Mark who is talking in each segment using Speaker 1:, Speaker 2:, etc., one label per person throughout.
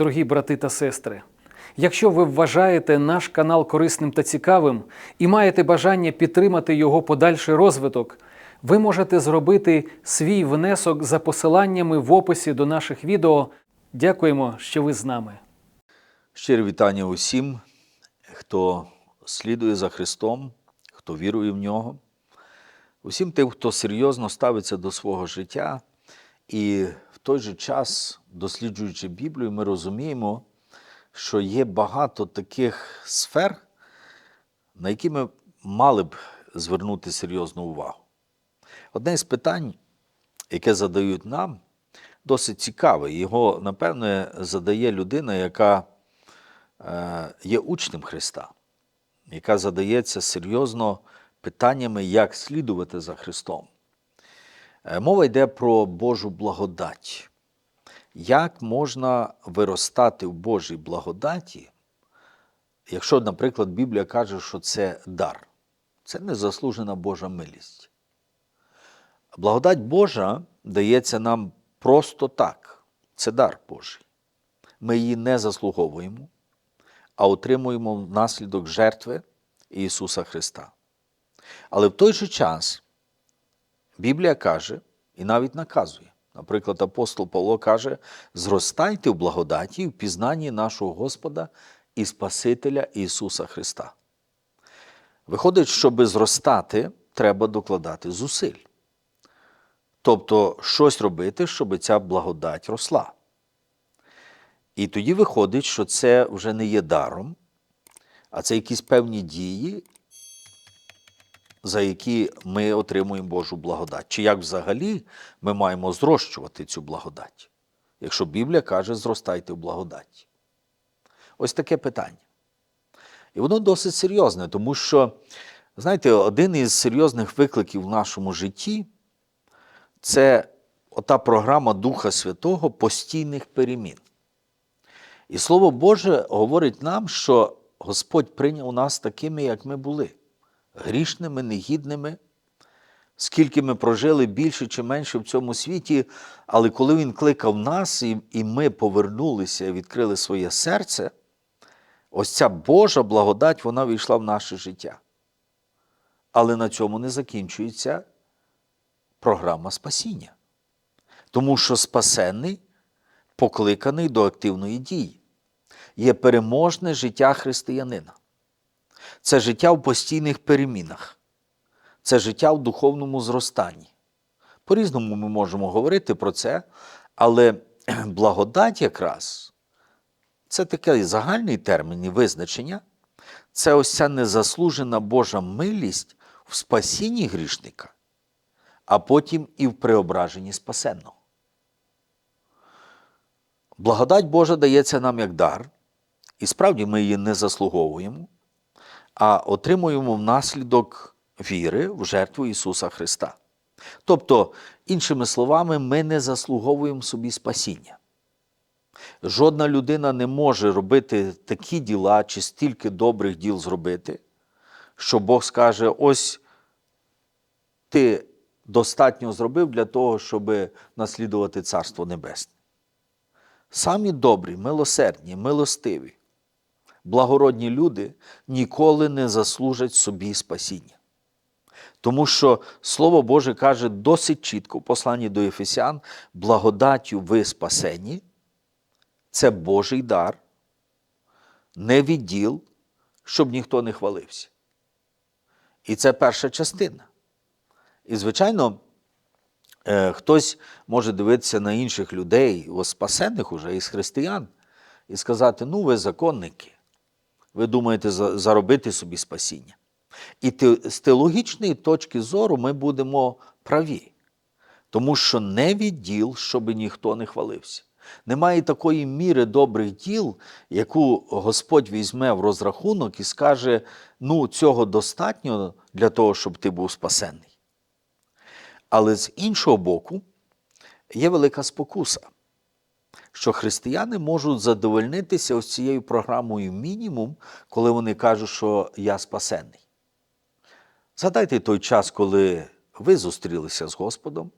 Speaker 1: Дорогі брати та сестри, якщо ви вважаєте наш канал корисним та цікавим і маєте бажання підтримати його подальший розвиток, ви можете зробити свій внесок за посиланнями в описі до наших відео. Дякуємо, що ви з нами.
Speaker 2: Щире вітання усім, хто слідує за Христом, хто вірує в нього, усім тим, хто серйозно ставиться до свого життя. І той же час, досліджуючи Біблію, ми розуміємо, що є багато таких сфер, на які ми мали б звернути серйозну увагу. Одне з питань, яке задають нам, досить цікаве. Його, напевне, задає людина, яка е, є учнем Христа, яка задається серйозно питаннями, як слідувати за Христом. Е, Мова йде про Божу благодать. Як можна виростати в Божій благодаті, якщо, наприклад, Біблія каже, що це дар, це незаслужена Божа милість. Благодать Божа дається нам просто так. Це дар Божий. Ми її не заслуговуємо, а отримуємо внаслідок жертви Ісуса Христа. Але в той же час Біблія каже і навіть наказує. Наприклад, апостол Павло каже: зростайте в благодаті і в пізнанні нашого Господа і Спасителя Ісуса Христа. Виходить, щоб зростати, треба докладати зусиль. Тобто щось робити, щоб ця благодать росла. І тоді виходить, що це вже не є даром, а це якісь певні дії, за які ми отримуємо Божу благодать. Чи як взагалі ми маємо зрощувати цю благодать, якщо Біблія каже, зростайте в благодаті? Ось таке питання. І воно досить серйозне, тому що, знаєте, один із серйозних викликів в нашому житті це ота програма Духа Святого постійних перемін. І Слово Боже говорить нам, що Господь прийняв нас такими, як ми були, грішними, негідними, скільки ми прожили більше чи менше в цьому світі, але коли Він кликав нас, і, і ми повернулися і відкрили своє серце, ось ця Божа благодать, вона війшла в наше життя. Але на цьому не закінчується програма спасіння. Тому що спасенний покликаний до активної дії. Є переможне життя християнина. Це життя в постійних перемінах, це життя в духовному зростанні. По-різному ми можемо говорити про це, але благодать якраз це такий загальний термін і визначення. Це ось ця незаслужена Божа милість в спасінні грішника, а потім і в преображенні спасенного. Благодать Божа дається нам як дар, і справді ми її не заслуговуємо, а отримуємо внаслідок віри в жертву Ісуса Христа. Тобто, іншими словами, ми не заслуговуємо собі спасіння. Жодна людина не може робити такі діла чи стільки добрих діл зробити, що Бог скаже: ось ти достатньо зробив для того, щоб наслідувати Царство Небесне. Самі добрі, милосердні, милостиві, благородні люди ніколи не заслужать собі спасіння. Тому що Слово Боже каже досить чітко в посланні до Ефесян, благодаттю ви спасені, це Божий дар, не відділ, щоб ніхто не хвалився. І це перша частина. І, звичайно, Е, Хтось може дивитися на інших людей, спасених уже із християн, і сказати: ну, ви законники, ви думаєте заробити собі спасіння. І з теологічної точки зору ми будемо праві, тому що не відділ, щоб ніхто не хвалився. Немає такої міри добрих діл, яку Господь візьме в розрахунок і скаже: ну, цього достатньо для того, щоб ти був спасенний. Але з іншого боку, є велика спокуса, що християни можуть задовольнитися ось цією програмою мінімум, коли вони кажуть, що я спасенний. Згадайте той час, коли ви зустрілися з Господом,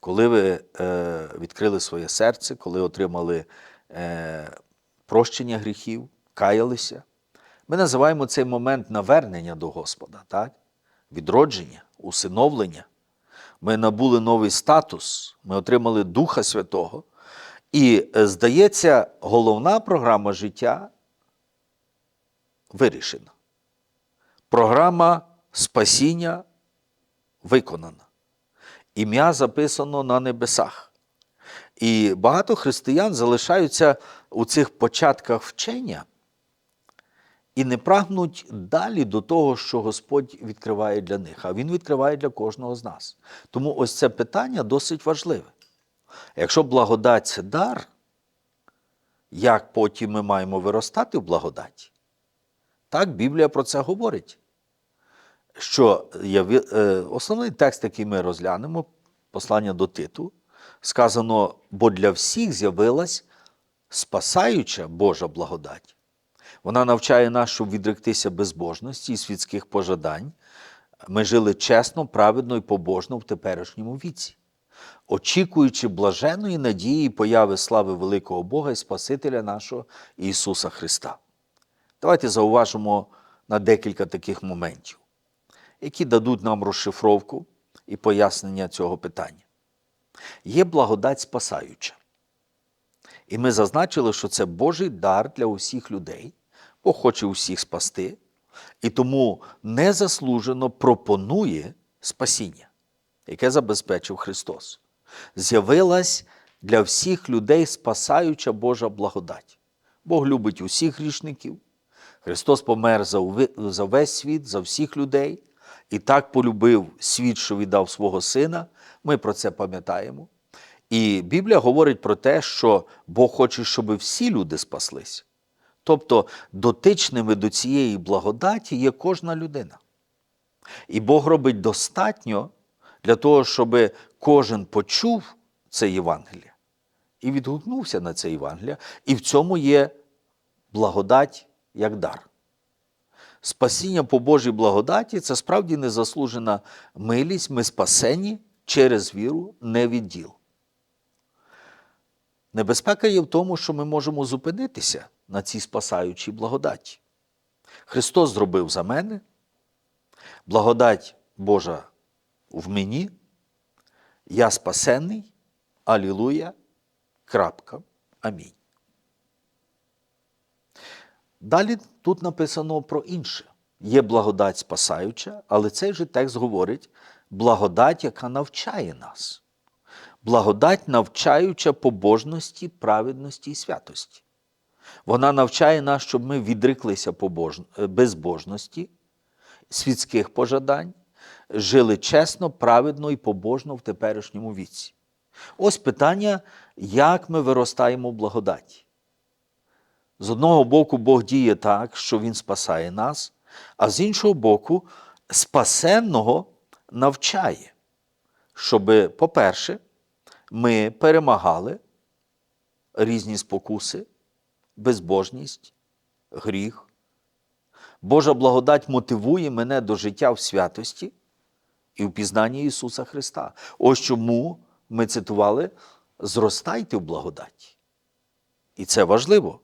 Speaker 2: коли ви е, відкрили своє серце, коли отримали е, прощення гріхів, каялися. Ми називаємо цей момент навернення до Господа, так? відродження, усиновлення. Ми набули новий статус, ми отримали Духа Святого. І, е, здається, головна програма життя вирішена. Програма спасіння виконана. Ім'я записано на небесах. І багато християн залишаються у цих початках вчення і не прагнуть далі до того, що Господь відкриває для них, а Він відкриває для кожного з нас. Тому ось це питання досить важливе. Якщо благодать це дар, як потім ми маємо виростати в благодаті? Так, Біблія про це говорить. Що є, е, основний текст, який ми розглянемо, послання до Титу, сказано, бо для всіх з'явилась спасаюча Божа благодать. Вона навчає нас, щоб відректися безбожності і світських пожадань. Ми жили чесно, праведно і побожно в теперішньому віці, очікуючи блаженої надії і появи слави великого Бога і Спасителя нашого Ісуса Христа. Давайте зауважимо на декілька таких моментів, які дадуть нам розшифровку і пояснення цього питання. Є благодать спасаюча. І ми зазначили, що це Божий дар для усіх людей, бо хоче усіх спасти, і тому незаслужено пропонує спасіння, яке забезпечив Христос. З'явилась для всіх людей спасаюча Божа благодать. Бог любить усіх грішників. Христос помер за весь світ, за всіх людей, і так полюбив світ, що віддав свого сина. Ми про це пам'ятаємо. І Біблія говорить про те, що Бог хоче, щоб всі люди спаслись. Тобто дотичними до цієї благодаті є кожна людина. І Бог робить достатньо для того, щоб кожен почув це Євангеліє і відгукнувся на це Євангеліє. І в цьому є благодать як дар. Спасіння по Божій благодаті це справді незаслужена милість. Ми спасені через віру, не від діл. Небезпека є в тому, що ми можемо зупинитися на цій спасаючій благодаті. Христос зробив за мене, благодать Божа в мені, я спасенний, алілуя, крапка, амінь. Далі тут написано про інше. Є благодать спасаюча, але цей же текст говорить благодать, яка навчає нас. Благодать навчаюча побожності, праведності і святості. Вона навчає нас, щоб ми відреклися побож... е, безбожності, світських пожадань, жили чесно, праведно і побожно в теперішньому віці. Ось питання, як ми виростаємо в благодаті. З одного боку, Бог діє так, що Він спасає нас, а з іншого боку, спасенного навчає, щоб, по-перше, ми перемагали різні спокуси, безбожність, гріх. Божа благодать мотивує мене до життя в святості і в пізнанні Ісуса Христа. Ось чому ми цитували зростайте в благодаті. І це важливо.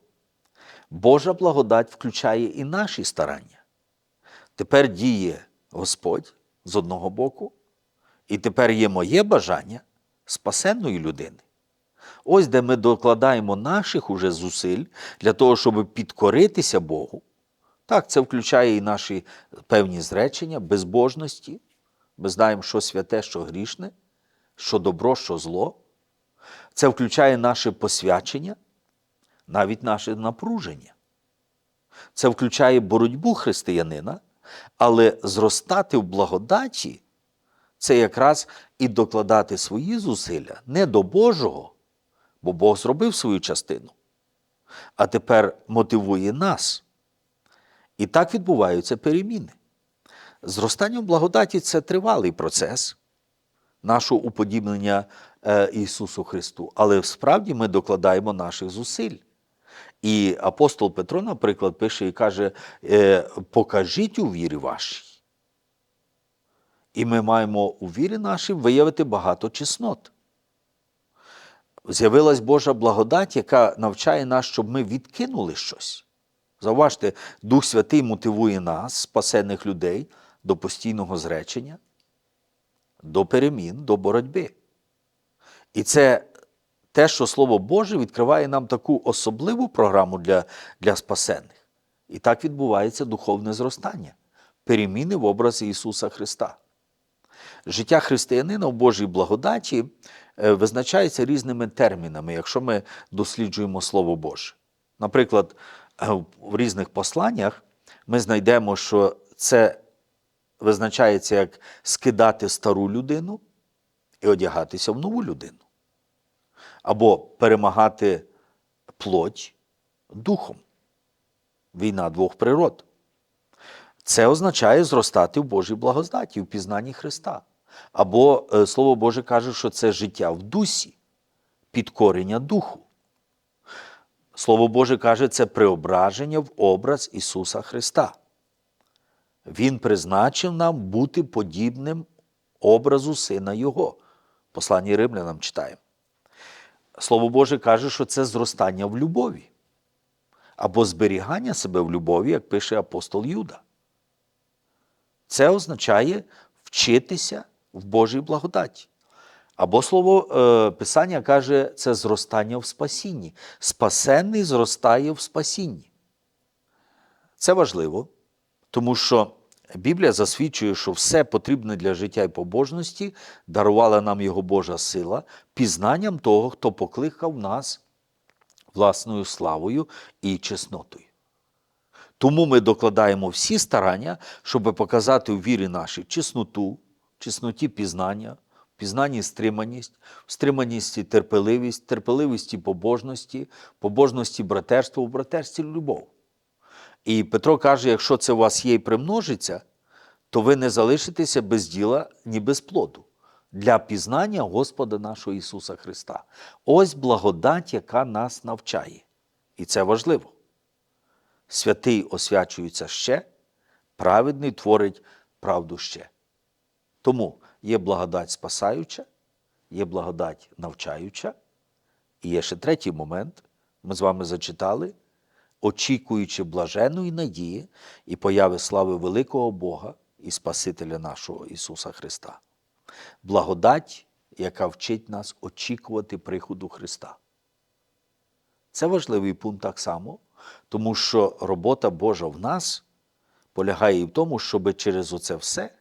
Speaker 2: Божа благодать включає і наші старання. Тепер діє Господь з одного боку, і тепер є моє бажання спасенної людини. Ось де ми докладаємо наших уже зусиль для того, щоб підкоритися Богу. Так, це включає і наші певні зречення, безбожності. Ми знаємо, що святе, що грішне, що добро, що зло. Це включає наше посвячення, навіть наше напруження. Це включає боротьбу християнина, але зростати в благодаті це якраз і докладати свої зусилля не до Божого, бо Бог зробив свою частину, а тепер мотивує нас. І так відбуваються переміни. Зростання в благодаті це тривалий процес нашого уподібнення е, Ісусу Христу, але справді ми докладаємо наших зусиль. І апостол Петро, наприклад, пише і каже: е, покажіть у вірі вашій. І ми маємо у вірі нашій виявити багато чеснот. з'явилась Божа благодать, яка навчає нас, щоб ми відкинули щось. Зауважте, Дух Святий мотивує нас, спасених людей, до постійного зречення, до перемін, до боротьби. І це те, що Слово Боже відкриває нам таку особливу програму для, для спасених. І так відбувається духовне зростання, переміни в образі Ісуса Христа. Життя християнина в Божій благодаті е, визначається різними термінами, якщо ми досліджуємо Слово Боже. Наприклад, е, в різних посланнях ми знайдемо, що це визначається як скидати стару людину і одягатися в нову людину, або перемагати плоть духом. Війна двох природ. Це означає зростати в Божій благодаті, в пізнанні Христа. Або е, Слово Боже каже, що це життя в дусі, підкорення духу. Слово Боже каже, це преображення в образ Ісуса Христа. Він призначив нам бути подібним образу Сина Його. В Посланні Римлянам читаємо. Слово Боже каже, що це зростання в любові або зберігання себе в любові, як пише апостол Юда. Це означає вчитися в Божій благодаті. Або слово е, Писання каже, це зростання в спасінні. Спасенний зростає в спасінні. Це важливо, тому що Біблія засвідчує, що все потрібне для життя і побожності дарувала нам його Божа сила пізнанням того, хто покликав нас власною славою і чеснотою. Тому ми докладаємо всі старання, щоб показати у вірі нашій чесноту, чесноті пізнання, пізнанні стриманість, в стриманості терпеливість, терпеливості побожності, побожності братерства, в братерстві любов. І Петро каже: якщо це у вас є і примножиться, то ви не залишитеся без діла, ні без плоду для пізнання Господа нашого Ісуса Христа. Ось благодать, яка нас навчає. І це важливо. Святий освячується ще, праведний творить правду ще. Тому є благодать спасаюча, є благодать навчаюча, і є ще третій момент. Ми з вами зачитали, очікуючи блаженої надії і появи слави великого Бога і Спасителя нашого Ісуса Христа. Благодать, яка вчить нас очікувати приходу Христа. Це важливий пункт так само, тому що робота Божа в нас полягає і в тому, щоб через оце все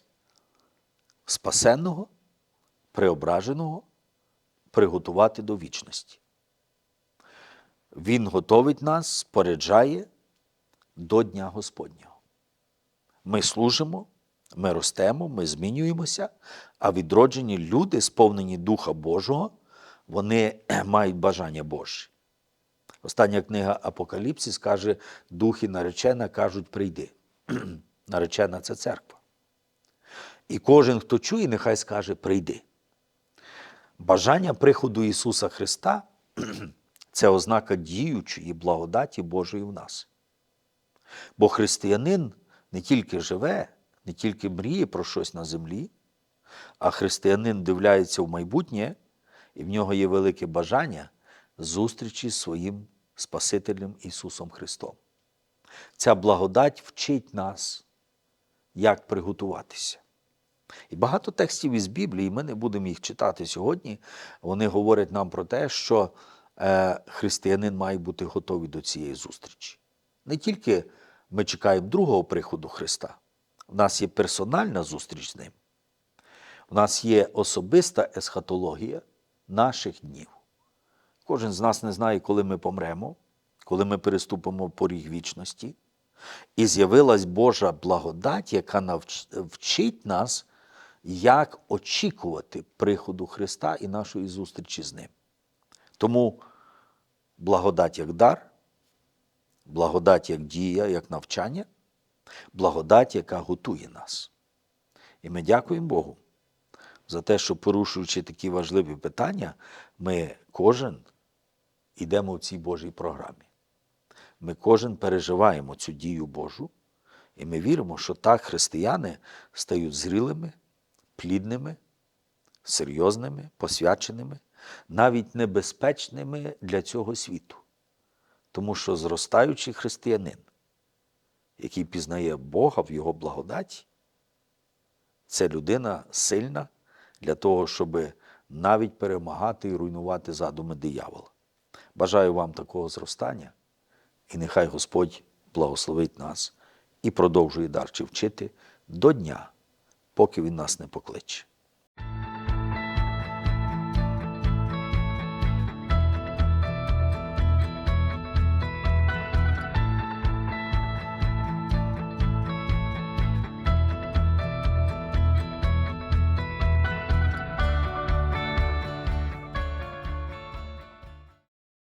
Speaker 2: спасенного, преображеного приготувати до вічності. Він готовить нас, споряджає до Дня Господнього. Ми служимо, ми ростемо, ми змінюємося, а відроджені люди, сповнені Духа Божого, вони мають бажання Боже. Остання книга Апокаліпсис каже, духи наречена кажуть, прийди. наречена це церква. І кожен, хто чує, нехай скаже прийди. Бажання приходу Ісуса Христа це ознака діючої благодаті Божої в нас. Бо християнин не тільки живе, не тільки мріє про щось на землі, а християнин дивляється в майбутнє, і в нього є велике бажання зустрічі з своїм Спасителем Ісусом Христом. Ця благодать вчить нас, як приготуватися. І багато текстів із Біблії, ми не будемо їх читати сьогодні. Вони говорять нам про те, що християнин має бути готовий до цієї зустрічі. Не тільки ми чекаємо другого приходу Христа, у нас є персональна зустріч з Ним, у нас є особиста есхатологія наших днів. Кожен з нас не знає, коли ми помремо, коли ми переступимо поріг вічності. І з'явилась Божа благодать, яка навч- вчить нас, як очікувати приходу Христа і нашої зустрічі з Ним. Тому благодать як дар, благодать як дія, як навчання, благодать, яка готує нас. І ми дякуємо Богу за те, що порушуючи такі важливі питання, ми кожен йдемо в цій Божій програмі. Ми кожен переживаємо цю дію Божу, і ми віримо, що так християни стають зрілими, плідними, серйозними, посвяченими навіть небезпечними для цього світу. Тому що зростаючий християнин, який пізнає Бога в Його благодаті, це людина сильна для того, щоб навіть перемагати і руйнувати задуми диявола. Бажаю вам такого зростання, і нехай Господь благословить нас і продовжує дарче вчити до дня, поки Він нас не покличе.